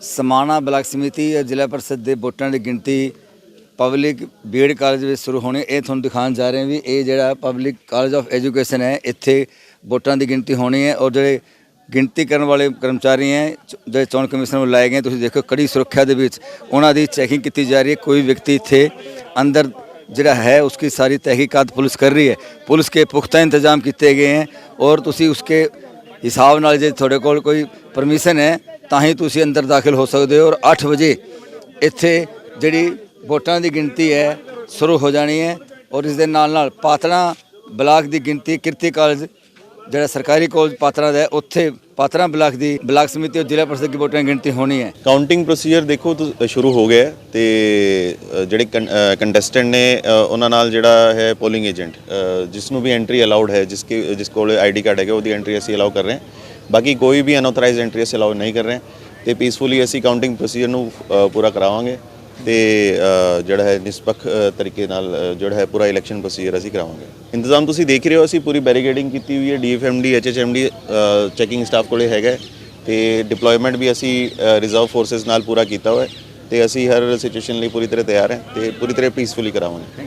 Samana block ਸਮਿਤੀ ਜਾਂ ਜ਼ਿਲ੍ਹਾ ਪਰਿਸ਼ਦ ਦੇ ਵੋਟਾਂ ਦੀ ਗਿਣਤੀ ਪਬਲਿਕ ਬੀਐਡ ਕਾਲਜ ਵਿੱਚ ਸ਼ੁਰੂ ਹੋਣੀ, ਇਹ ਤੁਹਾਨੂੰ ਦਿਖਾਉਣ ਜਾ ਰਹੇ ਹਾਂ ਵੀ ਇਹ ਜਿਹੜਾ ਪਬਲਿਕ ਕਾਲਜ ਆਫ ਐਜੂਕੇਸ਼ਨ ਹੈ, ਇੱਥੇ ਵੋਟਾਂ ਦੀ ਗਿਣਤੀ ਹੋਣੀ ਹੈ ਔਰ ਜਿਹੜੇ ਗਿਣਤੀ ਕਰਨ ਵਾਲੇ ਕਰਮਚਾਰੀ ਹੈ, ਚ- ਜਿਹੜੇ ਚੋਣ ਕਮਿਸ਼ਨ ਨੂੰ ਲਾਏ ਗਏ, ਤੁਸੀਂ ਦੇਖੋ ਕੜੀ ਸੁਰੱਖਿਆ ਦੇ ਵਿੱਚ ਉਹਨਾਂ ਦੀ ਚੈਕਿੰਗ ਕੀਤੀ ਜਾ ਰਹੀ ਹੈ, ਕੋਈ ਵਿਅਕਤੀ ਇੱਥੇ ਅੰਦਰ ਜਿਹੜਾ ਹੈ ਉਸकी ਸਾਰੀ ਤਹਿਕੀਕਾਤ ਪੁਲਿਸ ਕਰ ਰਹੀ ਹੈ। ਪੁਲਿਸ ਕੇ ਪੁਖਤਾ ਇੰਤਜ਼ਾਮ ਕੀਤੇ ਗਏ ਹੈ ਔਰ ਤੁਸੀਂ ਉਸਕੇ ਹਿਸਾਬ ਨਾਲ ਜੇ ਤੁਹਾਡੇ ਕੋਲ ਕੋਈ ਪਰਮਿਸ਼ਨ ਹੈ ਤਾਂ ਹੀ ਤੁਸੀਂ ਅੰਦਰ ਦਾਖਲ ਹੋ ਸਕਦੇ ਹੋ ਔਰ 8 ਵਜੇ ਇੱਥੇ ਜਿਹੜੀ ਵੋਟਾਂ ਦੀ ਗਿਣਤੀ ਹੈ, ਸ਼ੁਰੂ ਹੋ ਜਾਣੀ ਹੈ ਔਰ ਇਸ ਦੇ ਨਾਲ ਨਾਲ ਪਾਤੜਾ ਬਲਾਕ ਦੀ ਗਿਣਤੀ, ਕਿਰਤੀ ਕਾਲਜ ਜਿਹੜਾ ਸਰਕਾਰੀ ਕਾਲਜ ਪਾਤਰਾ ਦਾ ਉੱਥੇ ਪਾਤਰਾ ਬਲਾਕ ਦੀ, ਬਲਾਕ ਸਮਿਤੀ ਔਰ ਜ਼ਿਲ੍ਹਾ ਪਰਿਸ਼ਦ ਦੀ ਵੋਟਾਂ ਦੀ ਗਿਣਤੀ ਹੋਣੀ ਹੈ। ਕਾਊਂਟਿੰਗ ਪ੍ਰੋਸੀਜਰ ਦੇਖੋ ਤੁ- ਸ਼ੁਰੂ ਹੋ ਗਿਆ ਹੈ ਤੇ ਜਿਹੜੇ ਕੰਟੈਸਟੈਂਟ ਨੇ ਉਹਨਾਂ ਨਾਲ ਜਿਹੜਾ ਹੈ ਪੋਲਿੰਗ ਏਜੰਟ ਜਿਸ ਨੂੰ ਵੀ ਐਂਟਰੀ ਅਲਾਉਡ ਹੈ, ਜਿਸ ਕੇ, ਜਿਸ ਕੋਲ ਆਈਡੀ ਕਾਰਡ ਹੈਗਾ, ਉਹਦੀ ਐਂਟਰੀ ਅਸੀਂ ਅਲਾਉ ਕਰ ਰਹੇ ਹਾਂ। ਬਾਕੀ ਕੋਈ ਵੀ ਅਨਆਥੋਰਾਈਜ਼ਡ ਐਂਟਰੀ ਅਸੀਂ ਅਲਾਉ ਨਹੀਂ ਕਰ ਰਹੇ। ਤੇ ਪੀਸਫੁਲੀ ਅਸੀਂ ਕਾਊਂਟਿੰਗ ਪ੍ਰੋਸੀਜਰ ਨੂੰ ਪੂਰਾ ਕਰਾਵਾਂਗੇ। ਤੇ ਜਿਹੜਾ ਹੈ ਨਿਸਪੱਖ ਤਰੀਕੇ ਨਾਲ ਜਿਹੜਾ ਹੈ ਪੂਰਾ ਇਲੈਕਸ਼ਨ ਪ੍ਰੋਸੀਜਰ ਅਸੀਂ ਕਰਾਵਾਂਗੇ। ਇੰਤਜ਼ਾਮ ਤੁਸੀਂ ਦੇਖ ਰਹੇ ਹੋ, ਅਸੀਂ ਪੂਰੀ ਬੈਰੀਕੇਡਿੰਗ ਕੀਤੀ ਹੋਈ ਹੈ। ਡੀਐਫਐਮਡੀ ਐਚਐਚਐਮਡੀ ਚੈਕਿੰਗ ਸਟਾਫ ਕੋਲੇ ਹੈਗਾ ਹੈ। ਤੇ ਡਿਪਲੋਇਮੈਂਟ ਵੀ ਅਸੀਂ ਰਿਜ਼ਰਵ ਫੋਰਸਸ ਨਾਲ ਪੂਰਾ ਕੀਤਾ ਹੋਇਆ ਹੈ। ਤੇ ਅਸੀਂ ਹਰ ਸਿਚੁਏਸ਼ਨ ਲਈ ਪੂਰੀ ਤਰ੍ਹਾਂ ਤਿਆਰ ਹਾਂ ਤੇ ਪੂਰੀ ਤਰ੍ਹਾਂ ਪੀਸਫੁਲੀ ਕਰਾਵਾਂਗੇ।